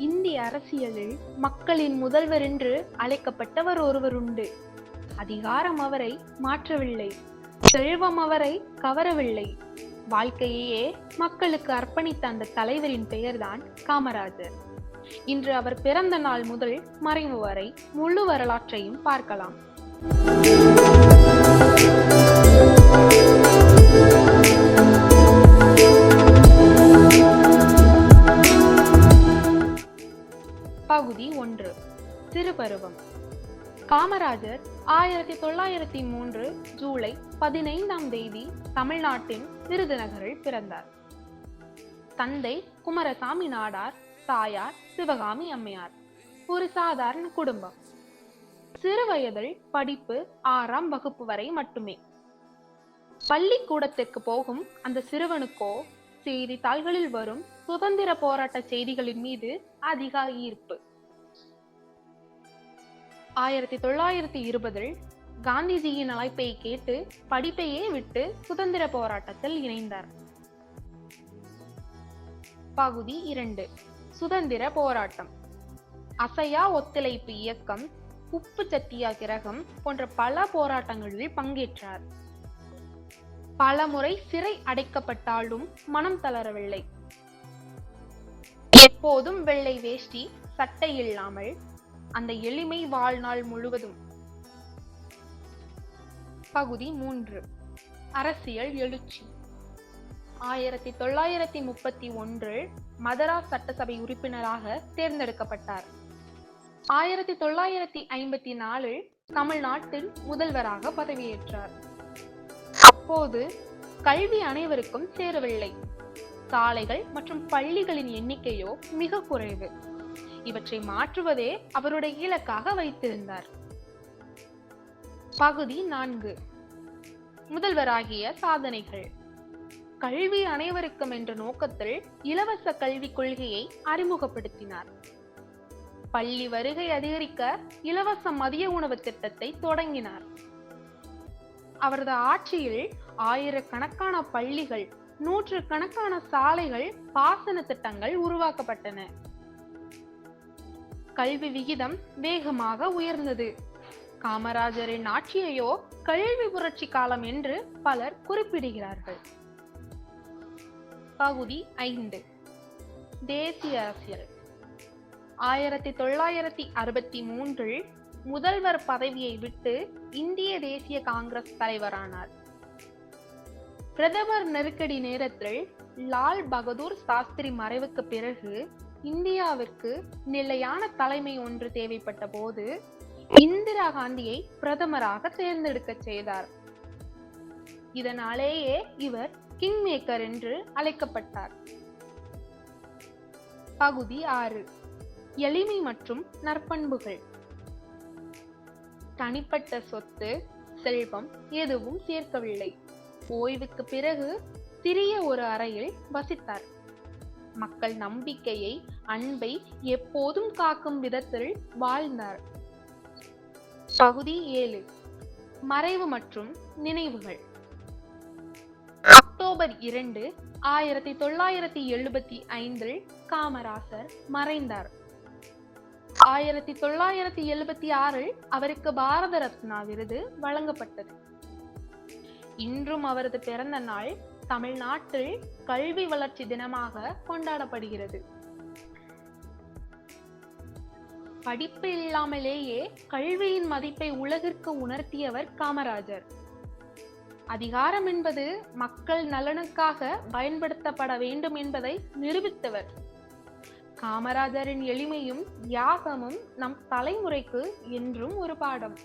இந்திய அரசியலில் மக்களின் முதல்வர் என்று அழைக்கப்பட்டவர் ஒருவர் உண்டு அதிகாரம் அவரை மாற்றவில்லை செல்வம் அவரை கவரவில்லை. வாழ்க்கையையே மக்களுக்கு அர்ப்பணித்த அந்த தலைவரின் பெயர்தான் காமராஜர். இன்று அவர் பிறந்த நாள் முதல் மறைவு வரை முழு வரலாற்றையும் பார்க்கலாம். பருவம். காமராஜர் ஆயிரத்தி தொள்ளாயிரத்தி மூன்று ஜூலை பதினைந்தாம் தேதி தமிழ்நாட்டின் விருதுநகரில் பிறந்தார். தந்தை குமாரசாமி நாடார் தாயார் சிவகாமி அம்மையார். ஒரு சாதாரண குடும்பம். சிறு வயதில் படிப்பு ஆறாம் வகுப்பு வரை மட்டுமே. பள்ளிக்கூடத்திற்கு போகும் அந்த சிறுவனுக்கோ செய்தித்தாள்களில் வரும் சுதந்திர போராட்ட செய்திகளின் மீது அதிக ஈர்ப்பு. ஆயிரத்தி தொள்ளாயிரத்தி இருபதில் காந்திஜியின் அழைப்பை கேட்டு படிப்பையே விட்டு சுதந்திர போராட்டத்தில் இணைந்தார். பகுதி இரண்டு. சுதந்திர போராட்டம். அசையா ஒத்துழைப்பு இயக்கம் உப்பு சத்தியாகிரகம் போன்ற பல போராட்டங்களில் பங்கேற்றார். பல முறை சிறை அடைக்கப்பட்டாலும் மனம் தளரவில்லை. எப்போதும் வெள்ளை வேஷ்டி சட்டை இல்லாமல் அந்த எளிமை வாழ்நாள் முழுவதும். பகுதி மூன்று. அரசியல் எழுச்சி. ஆயிரத்தி தொள்ளாயிரத்தி முப்பத்தி ஒன்றில் மதராஸ் சட்டசபை உறுப்பினராக தேர்ந்தெடுக்கப்பட்டார். ஆயிரத்தி தொள்ளாயிரத்தி ஐம்பத்தி நாலில் தமிழ்நாட்டில் முதல்வராக பதவியேற்றார். அப்போது கல்வி அனைவருக்கும் சேரவில்லை. சாலைகள் மற்றும் பள்ளிகளின் எண்ணிக்கையோ மிக குறைவு. இவற்றை மாற்றுவதே அவருடைய இலக்காக வைத்திருந்தார். பகுதி நான்கு. முதல்வராகிய சாதனைகள். கல்வி அனைவருக்கும் என்ற நோக்கத்தில் இலவச கல்விக் கொள்கையை அறிமுகப்படுத்தினார். பள்ளி வருகை அதிகரிக்க இலவச மதிய உணவு திட்டத்தை தொடங்கினார். அவரது ஆட்சியில் ஆயிரக்கணக்கான பள்ளிகள் நூற்று கணக்கான சாலைகள் பாசன திட்டங்கள் உருவாக்கப்பட்டன. கல்வி விகிதம் வேகமாக உயர்ந்தது. காமராஜரின் ஆட்சியையோ கல்வி புரட்சி காலம் என்று பலர் குறிப்பிடுகிறார்கள். பகுதி ஐந்து. தேசிய அரசியல். ஆயிரத்தி தொள்ளாயிரத்தி அறுபத்தி மூன்றில் முதல்வர் பதவியை விட்டு இந்திய தேசிய காங்கிரஸ் தலைவரானார். பிரதமர் நெருக்கடி நேரத்தில் லால் பகதூர் சாஸ்திரி மறைவுக்கு பிறகு இந்தியாவிற்கு நிலையான தலைமை ஒன்று தேவைப்பட்ட போது இந்திரா காந்தியை பிரதமராக தேர்ந்தெடுக்க செய்தார். இதனாலேயே இவர் கிங் மேக்கர் என்று அழைக்கப்பட்டார். பகுதி ஆறு. எளிமை மற்றும் நற்பண்புகள். தனிப்பட்ட சொத்து செல்வம் எதுவும் சேர்க்கவில்லை. ஓய்வுக்கு பிறகு சிறிய ஒரு அறையில் வசித்தார். மக்கள் நம்பிக்கையை அன்பை எப்போதும் காக்கும் விதத்தில் வாழ்ந்தார். பகுதி ஏழு. மறைவு மற்றும் நினைவுகள். அக்டோபர் இரண்டு ஆயிரத்தி தொள்ளாயிரத்தி எழுபத்தி ஐந்தில் காமராசர் மறைந்தார். ஆயிரத்தி தொள்ளாயிரத்தி எழுபத்தி ஆறில் அவருக்கு பாரத ரத்னா விருது வழங்கப்பட்டது. இன்றும் அவரது பிறந்த நாள் தமிழ்நாட்டில் கல்வி வளர்ச்சி தினமாக கொண்டாடப்படுகிறது. படிப்பு இல்லாமலேயே கல்வியின் மதிப்பை உலகிற்கு உணர்த்தியவர் காமராஜர். அதிகாரம் என்பது மக்கள் நலனுக்காக பயன்படுத்தப்பட வேண்டும் என்பதை நிரூபித்தவர். காமராஜரின் எளிமையும் தியாகமும் நம் தலைமுறைக்கு என்றும் ஒரு பாடம்.